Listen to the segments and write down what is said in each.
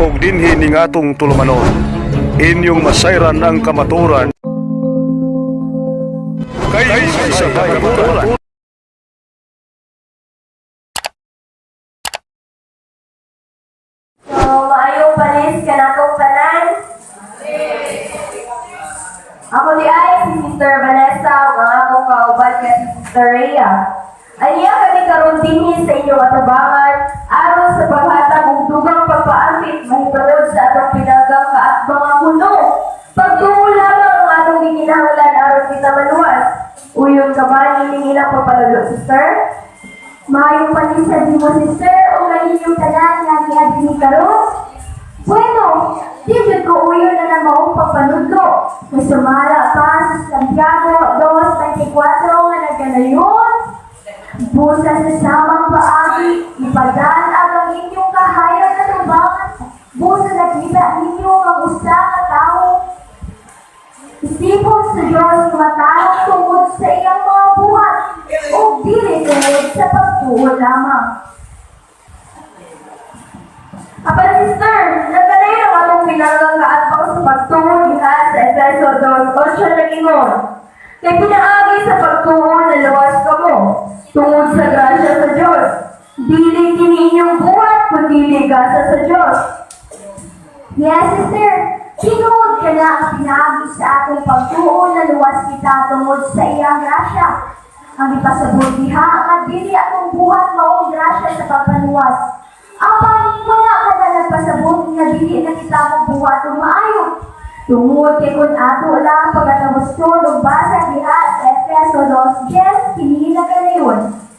ug dinhi ning atong tulumanon. Inyong masayran ang kamaturan. Kay sa kamaturan. Ako di ay si Sister Vanessa, ang akong kauban ka si Sister Rhea. Aniya kami karon dinhi sa inyong atabangan aron sa paghatag og dugang pagpaantit mahitulod sa atong pinanggang kaatbang ang mundo. Pagtungo lamang ang atong gikinahanglan aron kita maluwas. Uyong kabani ning ilang papalulo, Sister. Maayong panisad mo, sister, o ngayon tanan nga niya din karon. Bueno, di ko uyo na na maong pagpanudlo. May sumala pa sa Santiago 2.24 nga nagkanayon. Busa sa samang paagi, ipadaan ang inyong kahayag na tubangan. Busa nakita ninyo ang usa ka tao. Isipon sa Diyos matarong tungod sa iyang mga buhat o dili tungod sa pagtuo lamang. Apa sister, nagkanay ang atong pinanggang kaatbang sa pagtuo diha sa Efeso 2.8 na ingon. Kay pinaagi sa sa Diyos. Yes, sister. Tinuod ka na ang pinagi sa atong pagtuo na luwas kita tungod sa iyang grasya. Ang ipasabot diha nga dili atong buhat maong grasya sa pagpaluwas. Apan wala ka na nagpasabot nga dili na kita mong buhat ug maayo. Tungod kay kun ato lang pagkatapos ko ug basa diha sa Efeso 2:10 kini na kanayon.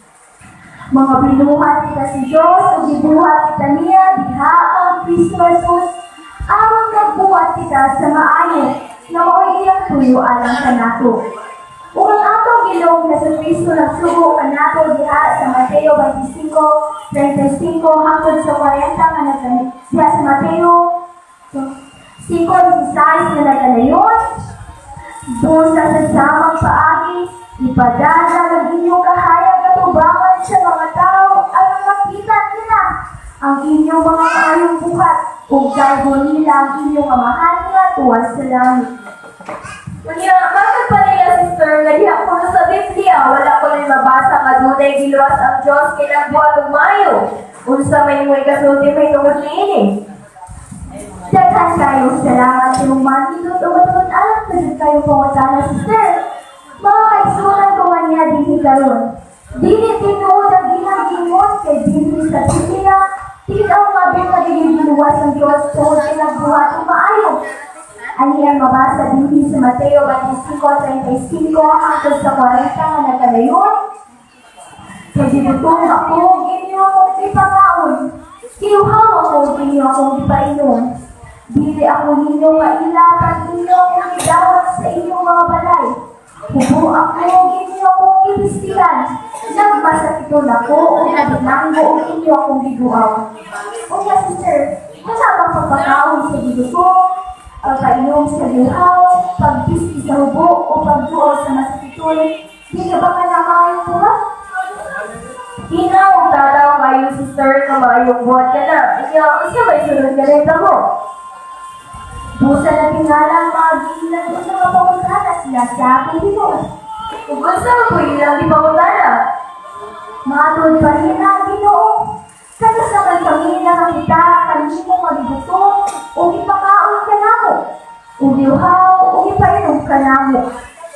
Mga binuhat kita si Diyos ug gibuhat kita niya diha ang Kristo Jesus aron nagbuhat kita sa maayo na mao'y iyang tuyo alang kanato. Ug ang atong Ginoong na sa Kristo nagsugo kanato diha sa Mateo 25:35 hangtod sa 40 nga nagkani diha sa Mateo 5:16 na nagkanayon. Busa sa samang paagi, ipadala ng inyong kahayag na tubangan sa mga ang inyong mga maayong buhat kung galbo nila ang inyong amahan nga tuwas sa langit. Kanya, bakit pa nila sister, naliha ko na sa Biblia, wala ko na mabasa nga dunay giluwas ang Diyos kailang buhat ug mayo. Unsa may mo ikasulti may tungod niini. Daghan kayo salamat sa mong manindot o matulog alam dyan kayo pangutana sister. Mga kaisulan ko nga niya din karon. Dili tinuod ang ginagimot kay dili sa Biblia. Tinaw nga din magiging luwas ang Diyos tungod pinagbuhat ng maayo. Ani ang mabasa din sa Mateo 25:35 hangtod sa 40 nga nagkalayon. Kay dibutong ako, ginyo akong ipangaon. Kiuhaw ako, ginyo akong ipainom. Dili ako ninyo mailapan ninyo akong idawat sa inyong mga balay. Hubo ako, ginyo akong ibistigan. Nagmasakit ito na ko, o nabinanggo o inyo akong biguaw. O nga, sister, kasama pagpakaon sa dito ang painom sa luhaw, pagbisti sa hubo, o pagduol sa masakitoy. Hindi ba ka na maayong buhat? Ina, kung tataw kayo sister na mayong buhat ka na. Kanya, unsa may sunod ka rin mo? Busa na tingala ang mga giilan ko sa mga pangutana siya sa aking. Kung unsa mo po ilang di pangutana? Matod pa rin ang Ginoo. Kaya sa pamilya nga kita, kanimo magibutong, o ipakaon ka namo. O diuhaw, o ipainom ka namo.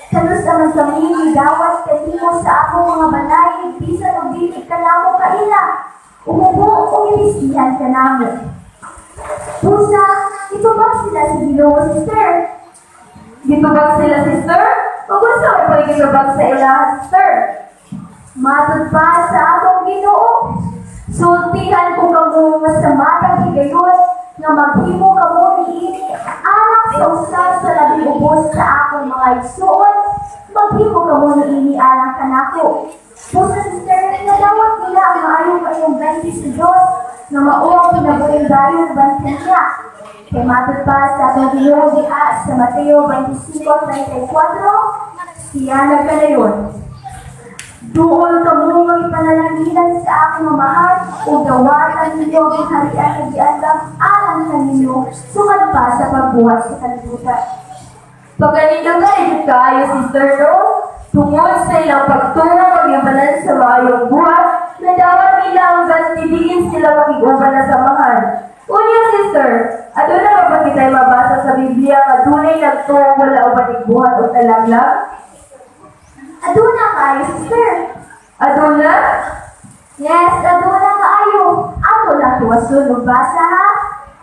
Kaya sa may pamilya, dawat kanimo sa akong mga balay, bisa ng dili ka namo kaila. Umubo, o ibisihan ka namo. Busa, ito ba sila sa Ginoo, sister? Gitubag sila sister? Kung unsa mo po gitubag sa ilahan sister? Matod pa sa atong Ginoo. Sultihan ko kamo nga sa matang higayon nga maghimo kamo niini anak sa usa sa labing sa akong mga igsuon. Maghimo kamo niini anak kanako. Pusa sister, nadawat nila ang maayong kayong ganti sa Diyos nga mauang pinabuing dayon bantin niya. Kay matod pa sa Ginoo diha sa Mateo 25:34, siya nagkalayon. Doon ka mo ang ipanalangginan sa aking mamahan o gawatan ninyo ang harian na diandang alang sa ninyo sukad pa sa pagbuhat sa kalibutan. Pagkanito ka, edit kaayo, sister, no? Tungod sa ilang pagtungo, mag-ibanan sa maayong buhat, na sila makiguban na samahan. Unya, sister, ato na ba ba kita'y mabasa sa Biblia nga dunay nagtuo wala ubanig buhat o talaglag? Aduna kayo, sister. Ato na? Yes, aduna kaayo. Ato lang tuwasun basa.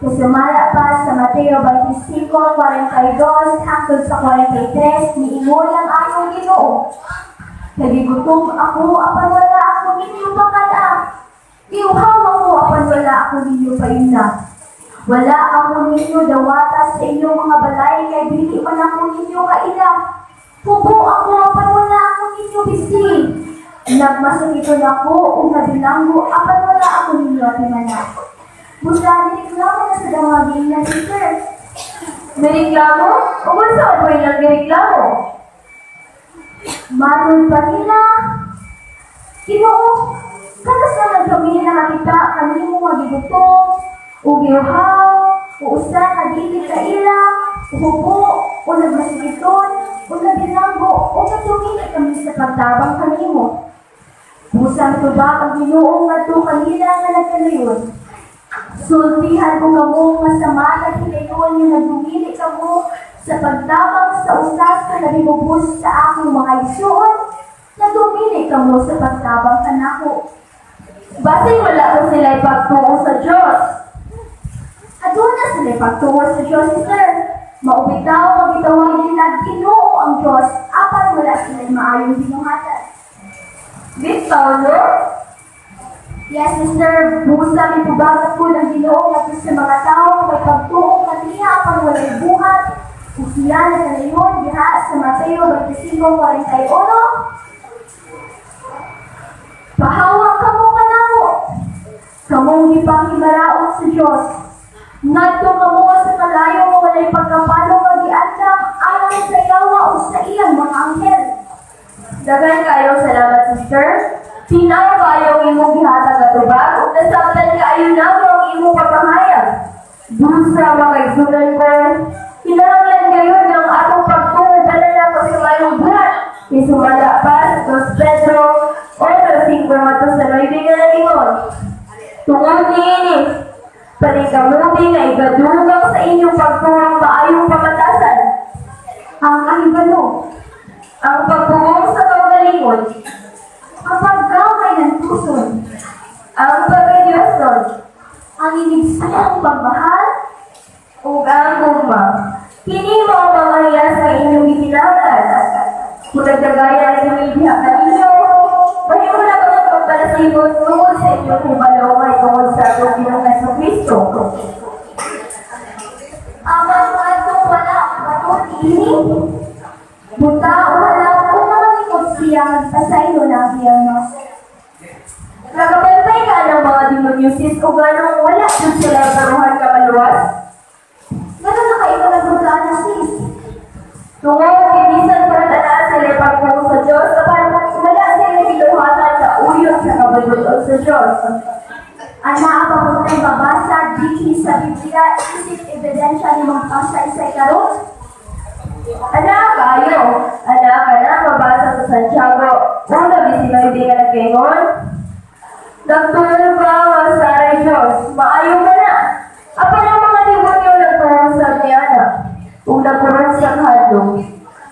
Kasumala pa sa Mateo 25, 42, hangtod sa 43, niingon ang ayong ginoo. Nagigutom ako, apan wala ako ninyo pakala. Iuhaw ako, apan wala ako ninyo paina. Wala ako ninyo dawata sa inyong mga balay, kay dili man ako ninyo kaila. Pupo ako, apan wala ako ninyo bisi. Nagmasakito na ko, o nabilanggo, apan wala ako ninyo atimana. Busa, nireklamo na sa damagin na sister. Nireklamo? O kung saan ba ilang nireklamo? Maroon pa nila. Ginoo, kanas na nagkamili na makita kanimo nga gibutong, o giuhaw, o usa na dili ka ila, o hubo, o nagmasigiton, o nabinanggo, o katumili kami sa pagtabang kanimo. Busang tuba ang ginoo nga to kanila nga nagkalayon. Sultihan ko kamo nga sama na hinayon nga nagdumili kamo sa pagtabang sa usas ka nabibubus sa akong mga isuon, nagdumili kamo sa pagtabang kanako. Basay wala ko sila ipagtungo sa Diyos. Aduna sila ipagtungo sa Diyos, sir. Maubitaw, magitawag nila, ginoo ang Diyos, apat wala sila maayong binuhatan. This Paulo? Yes, Mr. Busa, may pubagat po ng ginoo natin sa mga tao, may pagtuo na niya apat wala buhat. Kusiyan na sa ngayon, diha sa Mateo 25, 41, Kamong ipangibaraon sa Diyos. Ngadto ka mo sa kalayo mo walay pagkapalo nga giandam ayon sa yawa o sa iyang mga anghel. Dagan kayo, salamat sister. Tinaw kayo imong gihatag at tubag, ug nasabtan kaayo na mo ang imong pagkahayag. Dusa makaigsunan ko, kinahanglan kayo ng atong pagtungo na ko sa mayong buhat. Isumala pa Dos Pedro, o sa 5 mato sa 9 nga niini, panikamuti nga igadugang sa inyong pagtuwang maayong pamatasan. Ang ahibalo, Ang pagtuwang sa kaugalingon, ang paggamay ng tuson, ang pagkadyoson, ang inigsuong pagmahal, ug ang gugma. Kini mo ang mga sa inyong itinangan. Kung nagdagaya ang inyong ibiha pagpalasigon tungod sa inyong kumalaway tungod sa atong Ginong Yesu Kristo. ang mga atong wala matutili, buta wala kung malikot siya magpasayo ng iyang mas. Nakapantay ka ng mga demonyosis o ganong wala dun sila karuhan ka maluwas? Ganun na kayo nagbuta na sis. Tungod, ibisan para tanan sila pagpungo ang pagputay babasa, diki sa Biblia, isip ebidensya ni mga pasaysay karon. Anak kayo, anak ka na, mabasa sa Santiago, una bisimay di ka ka nga sa aray Diyos, maayo ka na. Apa ng mga demonyo nagturong sa Diana, kung nagturong sa handong.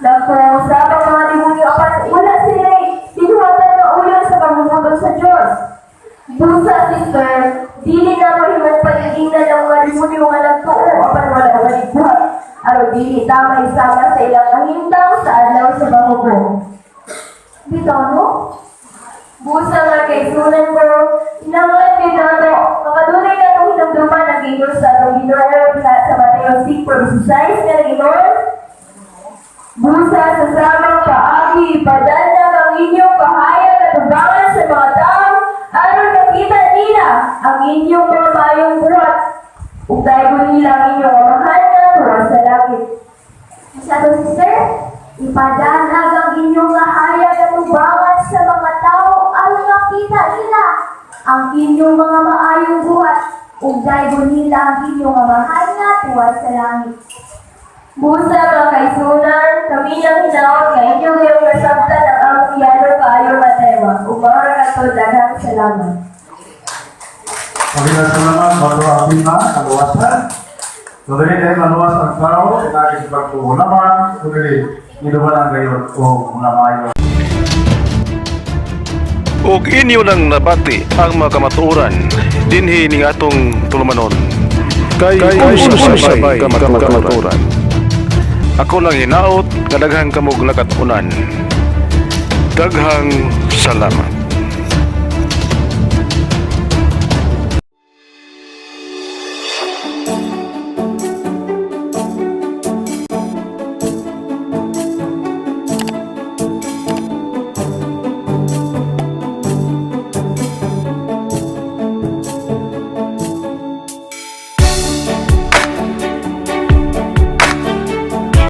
Nagturong sa ang mga demonyo, apan wala sila dinuwatan na ulo sa pamumutot sa Diyos. Busa, sister, dili na mahimong pagiging na ng mga demonyo nga nagtuo, apan wala ka buhat. Aro dili tama isama sa ilang kahintang sa adlaw sa bahubong. Bitaw no? Busa nga kay sunan ko, nangan ni Nato, makadunay na itong hinamduman ang gingon sa atong ginoo sa Mateo 5.16 na gingon. Busa sa samang paagi, padala ang inyong kahayag at ubangan sa mga tao, aron makita nila ang inyong mga mayong buhat. Ug dahil nila ang inyong amahan na tuwa sa langit. Sa to sister, ipadanag ang inyong nahayag at ubangan sa mga tao aron makita nila ang inyong mga maayong buhat. ug daygon nila ang inyong nga mahal nga tuwa sa langit. Busa mga kaisunan, kami nang hinaot nga inyo yung nasabtan ang among yano kaayo matewa. Umara ka to, daghang salamat. Mabilang salamat bago ang maluwas ang pagkuhulaman, sudali inuman ang gayon o mga mayo. ug inyo nang nabati ang mga kamatuoran dinhi ning atong tulumanon. Kay usay ka kamatuoran ako lang hinaot nga daghang kamog nakatunan daghang salamat